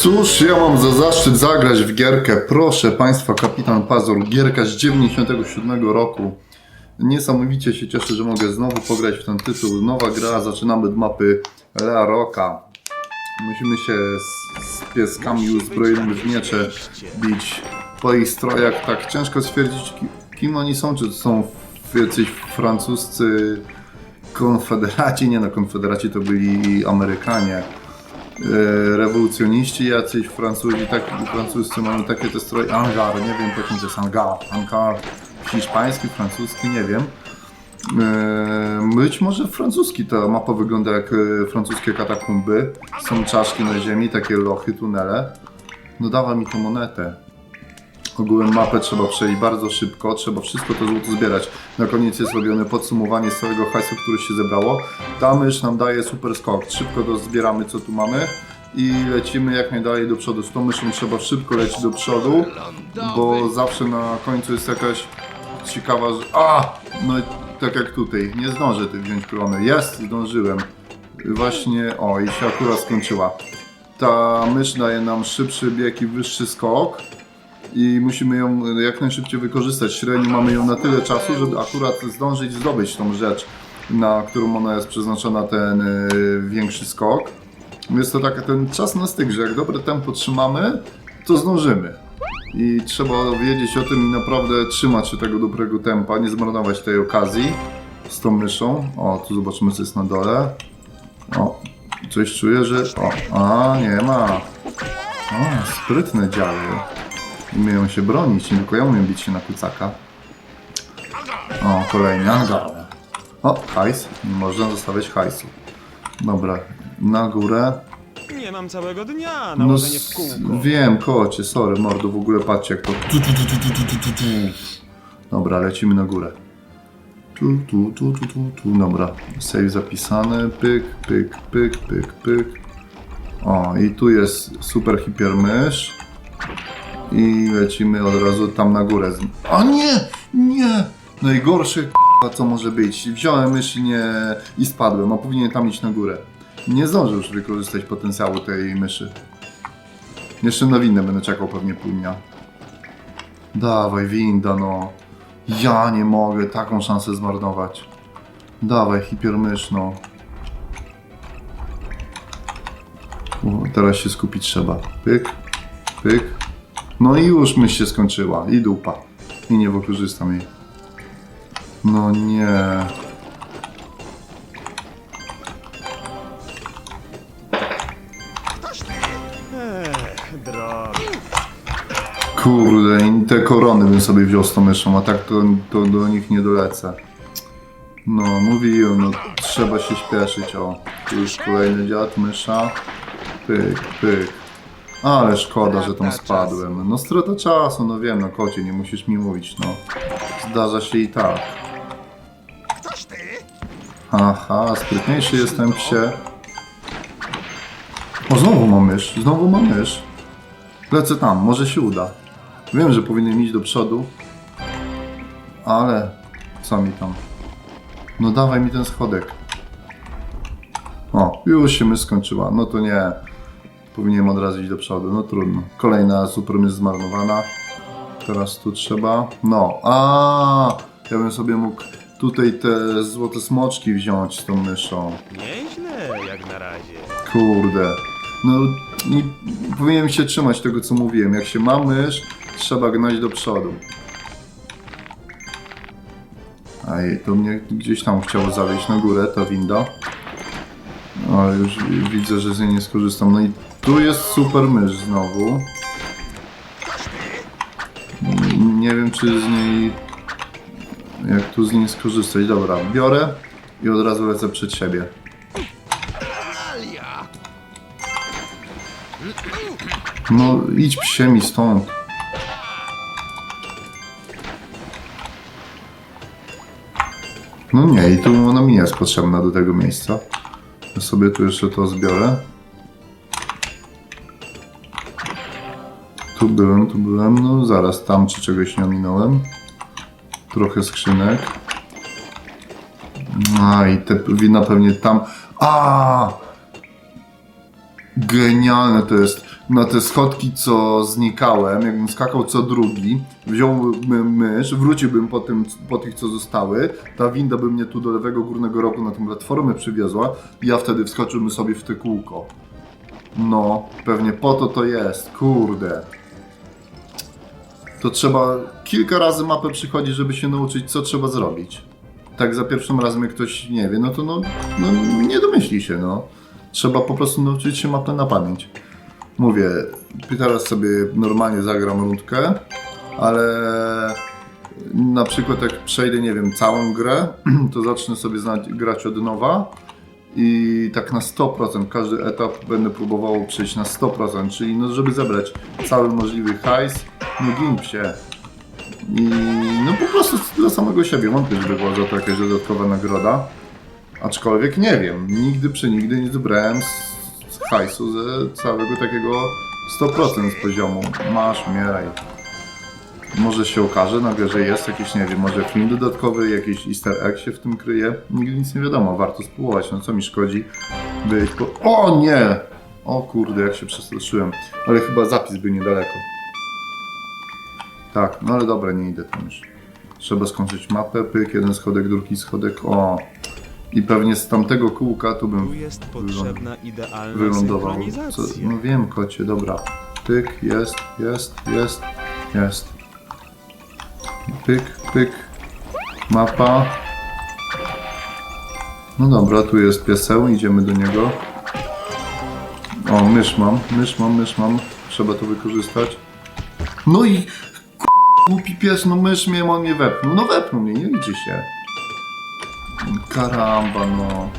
Cóż, ja mam za zaszczyt zagrać w gierkę. Proszę Państwa, Kapitan Pazur, gierka z 97 roku. Niesamowicie się cieszę, że mogę znowu pograć w ten tytuł. Nowa gra, zaczynamy od mapy Lea Rocka. Musimy się z, z pieskami uzbrojonymi w miecze bić po ich strojach. Tak ciężko stwierdzić, ki- kim oni są. Czy to są jacyś francuscy konfederaci? Nie no, konfederaci to byli Amerykanie rewolucjoniści jacyś, Francuzi, tak, francuscy mają takie te stroje, angar, nie wiem po czym to jest angar, angar, hiszpański, francuski, nie wiem. E, Być może francuski, ta mapa wygląda jak e, francuskie katakumby, są czaszki na ziemi, takie lochy, tunele. No dawaj mi tą monetę. Ogółem mapę trzeba przejść bardzo szybko, trzeba wszystko to złoto zbierać. Na koniec jest robione podsumowanie z całego hajsu, który się zebrało. Ta mysz nam daje super skok. Szybko to zbieramy, co tu mamy i lecimy jak najdalej do przodu. Z tą myszą trzeba szybko lecieć do przodu, bo zawsze na końcu jest jakaś ciekawa, że... A! No tak jak tutaj, nie zdążę ty wziąć korony. Jest, zdążyłem. Właśnie, o i się akurat skończyła. Ta mysz daje nam szybszy bieg i wyższy skok i musimy ją jak najszybciej wykorzystać. Średnio mamy ją na tyle czasu, żeby akurat zdążyć zdobyć tą rzecz, na którą ona jest przeznaczona, ten y, większy skok. Jest to tak ten czas na styk, że jak dobre tempo trzymamy, to zdążymy. I trzeba wiedzieć o tym i naprawdę trzymać się tego dobrego tempa, nie zmarnować tej okazji z tą myszą. O, tu zobaczymy co jest na dole. O, coś czuję, że... O, a, nie ma. O, sprytne działy. Umieją się bronić, nie tylko ja umiem bić się na kucaka. O, kolejny angar. O, hajs. Nie można zostawiać hajsu. Dobra, na górę. Nie mam całego dnia No, w kółko. wiem, kocie, sorry, mordo, w ogóle patrzcie jak to... Tu, tu, tu, tu, tu, tu, tu, tu. Dobra, lecimy na górę. Tu, tu, tu, tu, tu, tu, dobra. Save zapisany, pyk, pyk, pyk, pyk, pyk. O, i tu jest super hiper mysz. I lecimy od razu tam na górę. O nie, nie! Najgorsze k***a co może być. Wziąłem mysz i nie... i spadłem, a powinien tam iść na górę. Nie zdążę już wykorzystać potencjału tej myszy. Jeszcze na windę będę czekał pewnie pół dnia. Dawaj, winda no. Ja nie mogę taką szansę zmarnować. Dawaj, hipermysz no. Teraz się skupić trzeba. Pyk, pyk. No i już myśl się skończyła. I dupa. I nie wykorzystam jej. No nie. Kurde, i te korony bym sobie wziął z tą myszą, a tak to, to do nich nie dolecę. No, mówiłem, no trzeba się śpieszyć, o. Tu już kolejny dziad, mysza. Pyk, pyk. Ale szkoda, że tam spadłem. No strata czasu, no wiem, no kocie, nie musisz mi mówić, no. Zdarza się i tak. Aha, sprytniejszy jestem psie. O, znowu mam mysz, znowu mam mysz. Lecę tam, może się uda. Wiem, że powinienem iść do przodu, ale co mi tam? No dawaj mi ten schodek. O, już się mysz skończyła. No to nie. Powinienem od razu iść do przodu. No trudno. Kolejna super mysz zmarnowana. Teraz tu trzeba. No, a ja bym sobie mógł tutaj te złote smoczki wziąć z tą myszą. Nieźle, jak na razie. Kurde. No, nie, powinienem się trzymać tego, co mówiłem. Jak się ma mysz, trzeba gnać do przodu. Ej, to mnie gdzieś tam chciało zawieźć na górę, ta winda. Ale już widzę, że z niej nie skorzystam. No i tu jest super mysz znowu. Nie wiem, czy z niej... Jak tu z niej skorzystać. Dobra, biorę i od razu lecę przed siebie. No idź psie mi stąd. No nie, i tu ona mi jest potrzebna do tego miejsca. Ja sobie tu jeszcze to zbiorę. Tu byłem, tu byłem, no zaraz tam czy czegoś nie ominąłem. Trochę skrzynek. A i te wina pewnie tam. A! Genialne to jest. na te schodki, co znikałem, jakbym skakał co drugi, wziąłbym mysz, wróciłbym po, tym, po tych, co zostały, ta winda by mnie tu do lewego górnego rogu na tą platformę przywiozła ja wtedy wskoczyłbym sobie w te kółko. No, pewnie po to to jest, kurde. To trzeba kilka razy mapę przychodzić, żeby się nauczyć, co trzeba zrobić. Tak za pierwszym razem, jak ktoś nie wie, no to no, no nie domyśli się, no. Trzeba po prostu nauczyć się mapę na pamięć. Mówię, teraz sobie normalnie zagram rundkę, ale na przykład jak przejdę, nie wiem, całą grę, to zacznę sobie znać, grać od nowa i tak na 100%, każdy etap będę próbował przejść na 100%, czyli no, żeby zebrać cały możliwy hajs, no gin się. I no po prostu dla samego siebie wątpię, żeby była za to jakaś dodatkowa nagroda. Aczkolwiek nie wiem, nigdy przenigdy nie zebrałem z, z hajsu ze całego takiego 100% z poziomu. Masz, umieraj. Może się okaże nagle, że jest jakiś, nie wiem, może film dodatkowy, jakiś easter egg się w tym kryje. Nigdy nic nie wiadomo, warto spróbować, no co mi szkodzi wyjść po... O nie! O kurde, jak się przestraszyłem. Ale chyba zapis był niedaleko. Tak, no ale dobra, nie idę tam już. Trzeba skończyć mapę, pyk, jeden schodek, drugi schodek, o. I pewnie z tamtego kółka tu Tu bym jest potrzebna idealna wylądował. Co, synchronizacja. no wiem, kocie, dobra. Pyk, jest, jest, jest, jest. Pyk, pyk. Mapa. No dobra, tu jest pieseł, idziemy do niego. O, mysz mam, mysz mam, mysz mam. Trzeba to wykorzystać. No i głupi pies, no mysz mnie, on mnie wepnął. No wepnął mnie, nie liczy się. Karamba, no.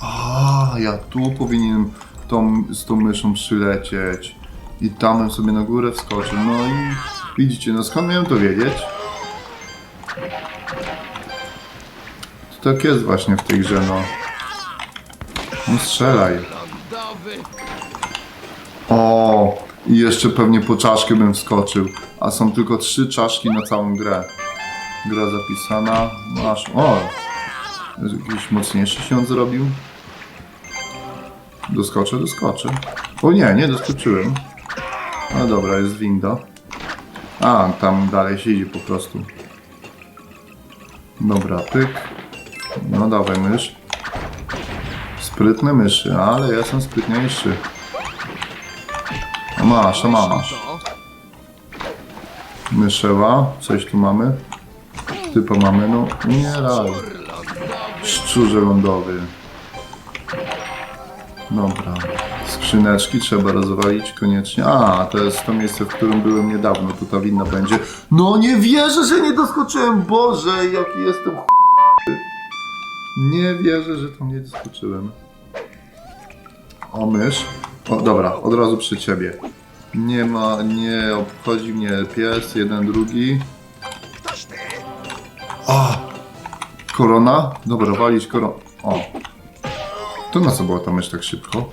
A, ja tu powinienem tą, z tą myszą przylecieć. I tam bym sobie na górę wskoczył. No i widzicie, no skąd miałem to wiedzieć? To tak jest właśnie w tej grze, no. No strzelaj. I jeszcze pewnie po czaszkę bym wskoczył. A są tylko trzy czaszki na całą grę. Gra zapisana. Masz. O! Jakiś mocniejszy się on zrobił. Doskoczę, doskoczę. O nie, nie doskoczyłem. No dobra, jest winda. A, tam dalej się idzie po prostu. Dobra, pyk. No dawaj mysz. Sprytne myszy, ale ja jestem sprytniejszy. Masz, a masz. Myszewa, coś tu mamy. Typa mamy, no umieraj. Szczurze lądowy. Dobra. Skrzyneczki trzeba rozwalić koniecznie. A, to jest to miejsce, w którym byłem niedawno. Tu ta winna będzie. No nie wierzę, że nie doskoczyłem. Boże, jaki jestem ch... Nie wierzę, że tam nie doskoczyłem. O, mysz. O, dobra, od razu przy ciebie. Nie ma, nie obchodzi mnie pies, jeden, drugi. A! Korona? Dobra, walić koronę. O. To na co była ta myśl tak szybko?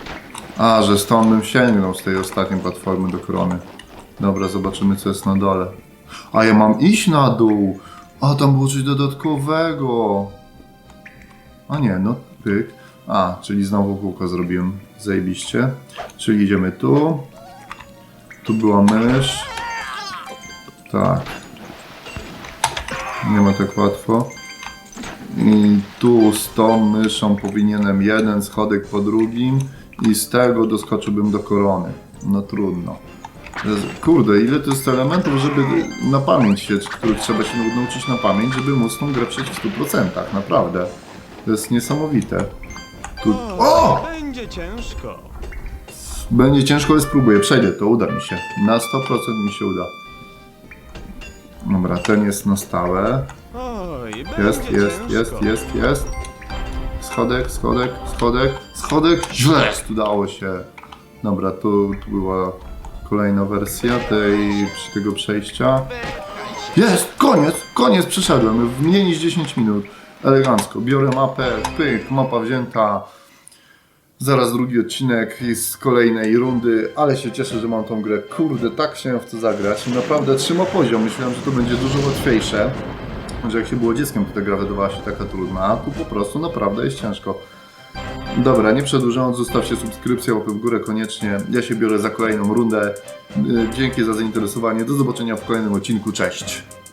A, że stąd bym sięgnął z tej ostatniej platformy do korony. Dobra, zobaczymy co jest na dole. A ja mam iść na dół! A, tam było coś dodatkowego! A nie, no pyk. A, czyli znowu kółko zrobiłem. Zajebiście. Czyli idziemy tu. Tu była mysz. Tak. Nie ma tak łatwo. I tu z tą myszą powinienem jeden schodek po drugim i z tego doskoczyłbym do korony. No trudno. Kurde, ile to jest elementów, żeby na pamięć się, których trzeba się nauczyć na pamięć, żeby móc tą grę przejść w 100%, naprawdę. To jest niesamowite. Tu... O! Będzie ciężko. Będzie ciężko, ale spróbuję. Przejdę to, uda mi się. Na 100% mi się uda. Dobra, ten jest na stałe. Oj, Jest, będzie jest, ciężko. jest, jest, jest. Schodek, schodek, schodek, schodek. Jest, udało się. Dobra, tu, tu była kolejna wersja tej, przy tego przejścia. Jest, koniec, koniec, przeszedłem. W mniej niż 10 minut. Elegancko. Biorę mapę, pyk, mapa wzięta. Zaraz drugi odcinek z kolejnej rundy, ale się cieszę, że mam tą grę. Kurde, tak chciałem w to zagrać. Naprawdę trzyma poziom. Myślałem, że to będzie dużo łatwiejsze. Że jak się było dzieckiem, to ta gra wydawała się taka trudna, a tu po prostu naprawdę jest ciężko. Dobra, nie przedłużając, zostawcie subskrypcję, łapę w górę koniecznie. Ja się biorę za kolejną rundę. Dzięki za zainteresowanie. Do zobaczenia w kolejnym odcinku. Cześć!